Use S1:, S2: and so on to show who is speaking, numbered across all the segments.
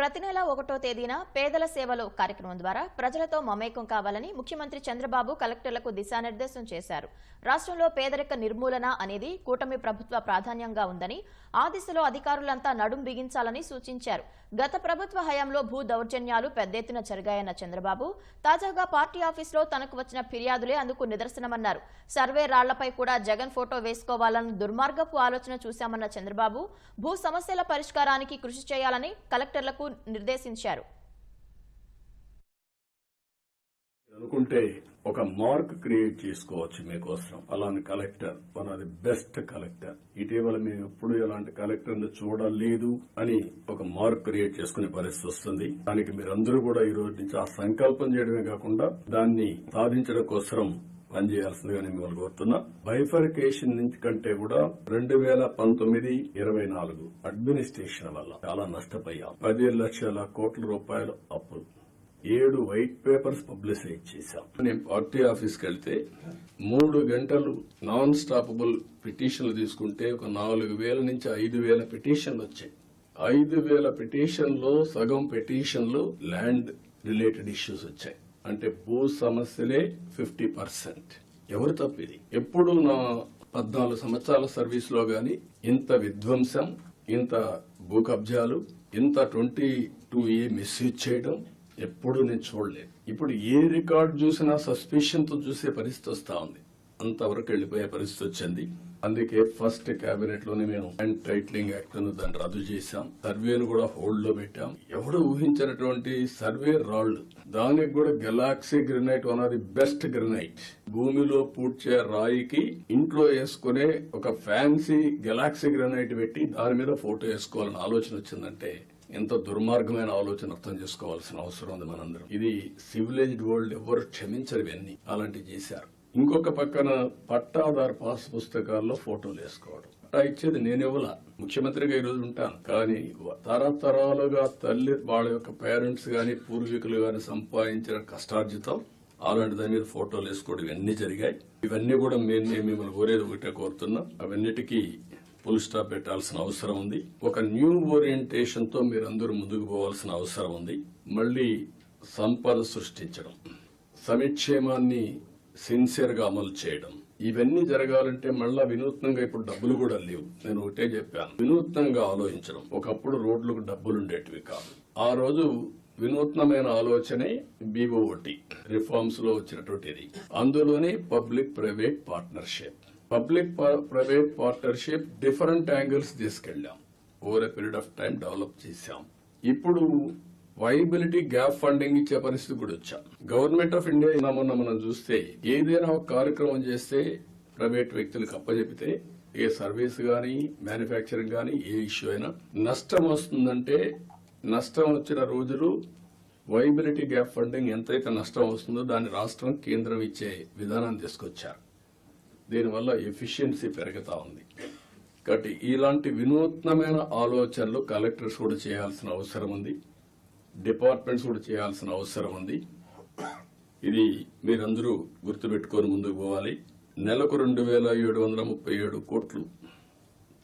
S1: ప్రతి నెల ఒకటో తేదీన పేదల సేవలు కార్యక్రమం ద్వారా ప్రజలతో మమేకం కావాలని ముఖ్యమంత్రి చంద్రబాబు కలెక్టర్లకు దిశానిర్దేశం చేశారు. రాష్ట్రంలో పేదరిక నిర్మూలన అనేది కూటమి ప్రభుత్వ ప్రాధాన్యంగా ఉందని ఆ దిశలో అధికారులంతా నడుం బిగించాలని సూచించారు. గత ప్రభుత్వ హయాంలో భూ దౌర్జన్యాలు పెద్ద ఎత్తున జరిగాయన్న చంద్రబాబు తాజాగా పార్టీ ఆఫీసులో తనకు వచ్చిన ఫిర్యాదులే అందుకు నిదర్శనమన్నారు. సర్వే రాళ్ళపై కూడా జగన్ ఫోటో వేసుకోవాలన్న దుర్మార్గపు ఆలోచన చూశామన్న చంద్రబాబు భూ సమస్యల పరిష్కారానికి కృషి చేయాలని కలెక్టర్లకు నిర్దేశించారు.
S2: అనుకుంటే ఒక మార్క్ క్రియేట్ చేసుకోవచ్చు మీకోసం. అలాంటి collector one of the best collector. ఇటీవల మేము ఎప్పుడు ఇలాంటి కలెక్టర్ చూడలేదు అని ఒక మార్క్ క్రియేట్ చేసుకునే పరిస్థితి వస్తుంది. దానికి మీరందరూ కూడా ఈ రోజు నుంచి ఆ సంకల్పం చేయడమే కాకుండా దాన్ని సాధించడం కోసం పనిచేయాల్సిందిగా నేను మిమ్మల్ని కోరుతున్నా. బైఫర్కేషన్ నుంచి కంటే కూడా రెండు వేల పంతొమ్మిది ఇరవై నాలుగు అడ్మినిస్ట్రేషన్ వల్ల చాలా నష్టపోయాం. పది లక్షల కోట్ల రూపాయలు అప్పులు. ఏడు వైట్ పేపర్స్ పబ్లిసైజ్ చేశాం. నేను పార్టీ ఆఫీస్కి వెళ్తే మూడు గంటలు నాన్ స్టాపబుల్ పిటిషన్లు తీసుకుంటే ఒక నాలుగు వేల నుంచి ఐదు వేల పిటిషన్లు వచ్చాయి. ఐదు వేల పిటిషన్లో సగం పిటిషన్లు ల్యాండ్ రిలేటెడ్ ఇష్యూస్ వచ్చాయి. అంటే భూ సమస్యలే ఫిఫ్టీ పర్సెంట్. ఎవరు తప్పిది ఎప్పుడు నా పద్నాలుగు సంవత్సరాల సర్వీస్లో గాని ఇంత విధ్వంసం ఇంత భూ కబ్జాలు ఇంత ట్వంటీ టూ ఏ మిస్యూజ్ చేయడం ఎప్పుడు నేను చూడలేదు. ఇప్పుడు ఏ రికార్డ్ చూసినా సస్పిషన్తో చూసే పరిస్థితి వస్తా ఉంది. అంతవరకు వెళ్ళిపోయే పరిస్థితి వచ్చింది. అందుకే ఫస్ట్ కేబినెట్లోనే మేము ల్యాండ్ టైటిలింగ్ యాక్ట్ను దాన్ని రద్దు చేశాం. సర్వేను కూడా హోల్డ్లో పెట్టాం. ఎవడు ఊహించినటువంటి సర్వే రాళ్ళు దానికి కూడా galaxy granite one of the best granite. భూమిలో పూడ్చే రాయికి ఇంట్లో వేసుకునే ఒక ఫ్యాన్సీ గెలాక్సీ గ్రెనైట్ పెట్టి దాని మీద ఫోటో వేసుకోవాలని ఆలోచన వచ్చిందంటే ఎంత దుర్మార్గమైన ఆలోచన అర్థం చేసుకోవాల్సిన అవసరం ఉంది మనందరం. ఇది సివిలైజ్డ్ వరల్డ్ ఎవరు క్షమించరు ఇవన్నీ. అలాంటివి చేశారు. ఇంకొక పక్కన పట్టాదారు పాస్ పుస్తకాల్లో ఫోటోలు వేసుకోవడం. పట్టా ఇచ్చేది నేను ఇవ్వలా. ముఖ్యమంత్రిగా ఈ రోజు ఉంటాను. కానీ తరతరాలుగా తల్లి వాళ్ళ యొక్క పేరెంట్స్ గాని పూర్వీకులు గాని సంపాదించిన కష్టార్జితం అలాంటి దాని మీద ఫోటోలు వేసుకోవడం ఇవన్నీ జరిగాయి. ఇవన్నీ కూడా మేము నేను మిమ్మల్ని కోరేది ఒకటే కోరుతున్నాం. అవన్నిటికీ ఫుల్ స్టాప్ పెట్టాల్సిన అవసరం ఉంది. ఒక న్యూ ఓరియంటేషన్తో మీరందరూ ముందుకు పోవాల్సిన అవసరం ఉంది. మళ్ళీ సంపద సృష్టించడం. సమక్షేమాన్ని సిన్సియర్గా అమలు చేయడం. ఇవన్నీ జరగాలంటే మళ్ళా వినూత్నంగా ఇప్పుడు డబ్బులు కూడా లేవు. నేను ఒకటే చెప్పాను. వినూత్నంగా ఆలోచించడం. ఒకప్పుడు రోడ్లకు డబ్బులు ఉండేటివి కాదు. ఆ రోజు వినూత్నమైన ఆలోచనే బీఓటి రిఫార్మ్స్లో వచ్చినటువంటిది. అందులోనే public private partnership. Public private partnership different angles తీసుకెళ్ళాం. Over a period of time develop చేశాం. ఇప్పుడు వైబిలిటీ గ్యాప్ ఫండింగ్ ఇచ్చే పరిస్థితి కూడా వచ్చాం. గవర్నమెంట్ ఆఫ్ ఇండియా మొన్న మనం చూస్తే ఏదైనా ఒక కార్యక్రమం చేస్తే ప్రైవేట్ వ్యక్తులకు అప్పచెపితే ఏ సర్వీస్ గాని మ్యానుఫ్యాక్చరింగ్ గాని ఏ ఇష్యూ అయినా నష్టం వస్తుందంటే నష్టం వచ్చిన రోజులు వైబిలిటీ గ్యాప్ ఫండింగ్ ఎంతైతే నష్టం వస్తుందో దాన్ని రాష్ట్రం కేంద్రం ఇచ్చే విధానాన్ని తీసుకొచ్చారు. దీనివల్ల ఎఫిషియన్సీ పెరుగుతా ఉంది. కాబట్టి ఇలాంటి వినూత్నమైన ఆలోచనలు కలెక్టర్స్ కూడా చేయాల్సిన అవసరం ఉంది. డిపార్ట్మెంట్స్ కూడా చేయాల్సిన అవసరం ఉంది. ఇది మీరందరూ గుర్తుపెట్టుకొని ముందుకు పోవాలి. నెలకు రెండు వేల ఏడు వందల ముప్పై ఏడు కోట్లు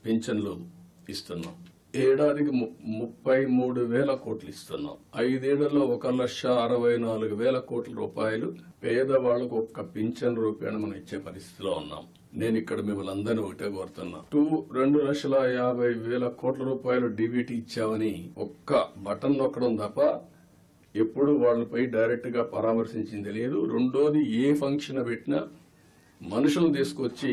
S2: పింఛన్లు ఇస్తున్నాం. ఏడాదికి ము- ముప్పై మూడు వేల కోట్లు ఇస్తున్నాం. ఐదేళ్ళలో ఒక లక్ష అరవై నాలుగు వేల కోట్ల రూపాయలు పేదవాళ్ళకు ఒక్క పింఛన్ రూపేణ మనం ఇచ్చే పరిస్థితిలో ఉన్నాం. నేను ఇక్కడ మిమ్మల్ని అందరినీ ఒకటే కోరుతున్నా. టూ రెండు లక్షల యాభై వేల కోట్ల రూపాయలు డీబీటీ ఇచ్చామని ఒక్క బటన్ నొక్కడం తప్ప ఎప్పుడు వాళ్ళపై డైరెక్ట్గా పరామర్శించింది లేదు. రెండోది ఏ ఫంక్షన్ పెట్టినా మనుషులను తీసుకొచ్చి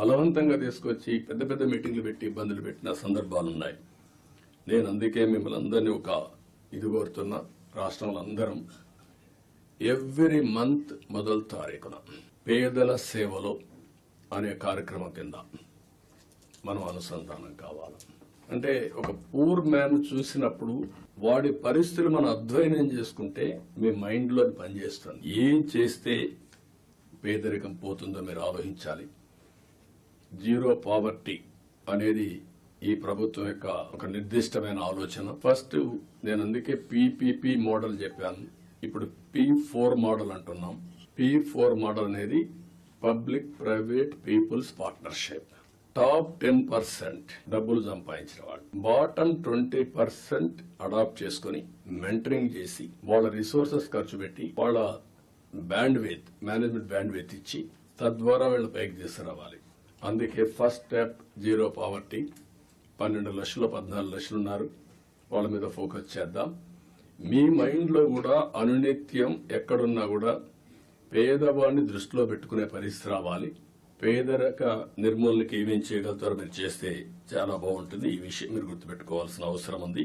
S2: బలవంతంగా తీసుకొచ్చి పెద్ద పెద్ద మీటింగ్లు పెట్టి ఇబ్బందులు పెట్టిన సందర్భాలు ఉన్నాయి. నేను అందుకే మిమ్మల్ని అందరినీ ఒక ఇది కోరుతున్నా. రాష్ట్రంలో అందరం ఎవ్రీ మంత్ మొదటి తారీఖున పేదల సేవలో అనే కార్యక్రమం కింద మనం అనుసంధానం కావాలి. అంటే ఒక పూర్ మ్యాన్ చూసినప్పుడు వాడి పరిస్థితులు మనం అధ్వయనం చేసుకుంటే మీ మైండ్లో అది పనిచేస్తుంది. ఏం చేస్తే పేదరికం పోతుందో మీరు ఆలోచించాలి. జీరో పావర్టీ అనేది ఈ ప్రభుత్వం యొక్క ఒక నిర్దిష్టమైన ఆలోచన. ఫస్ట్ నేను అందుకే పీపీపీ మోడల్ చెప్పాను. ఇప్పుడు పి ఫోర్ మోడల్ అంటున్నాం. పి ఫోర్ మోడల్ అనేది public private peoples partnership. Top ten percent డబ్బులు సంపాదించిన వాళ్ళు బాటమ్ ట్వంటీ పర్సెంట్ అడాప్ట్ చేసుకుని మెంటరింగ్ చేసి వాళ్ళ రిసోర్సెస్ ఖర్చు పెట్టి వాళ్ళ bandwidth management bandwidth ఇచ్చి తద్వారా వీళ్ళు పైకి తీసుకురావాలి. అందుకే ఫస్ట్ స్టెప్ జీరో పావర్టీ. పన్నెండు లక్షలు పద్నాలుగు లక్షలు ఉన్నారు. వాళ్ళ మీద ఫోకస్ చేద్దాం. మీ మైండ్లో కూడా అనునిత్యం ఎక్కడున్నా కూడా పేదవాడిని దృష్టిలో పెట్టుకునే పరిస్థితి రావాలి. పేదరిక నిర్మూలనకి ఏమేం చేయగలుగుతారో మీరు చేస్తే చాలా బాగుంటుంది. ఈ విషయం మీరు గుర్తుపెట్టుకోవాల్సిన అవసరం ఉంది.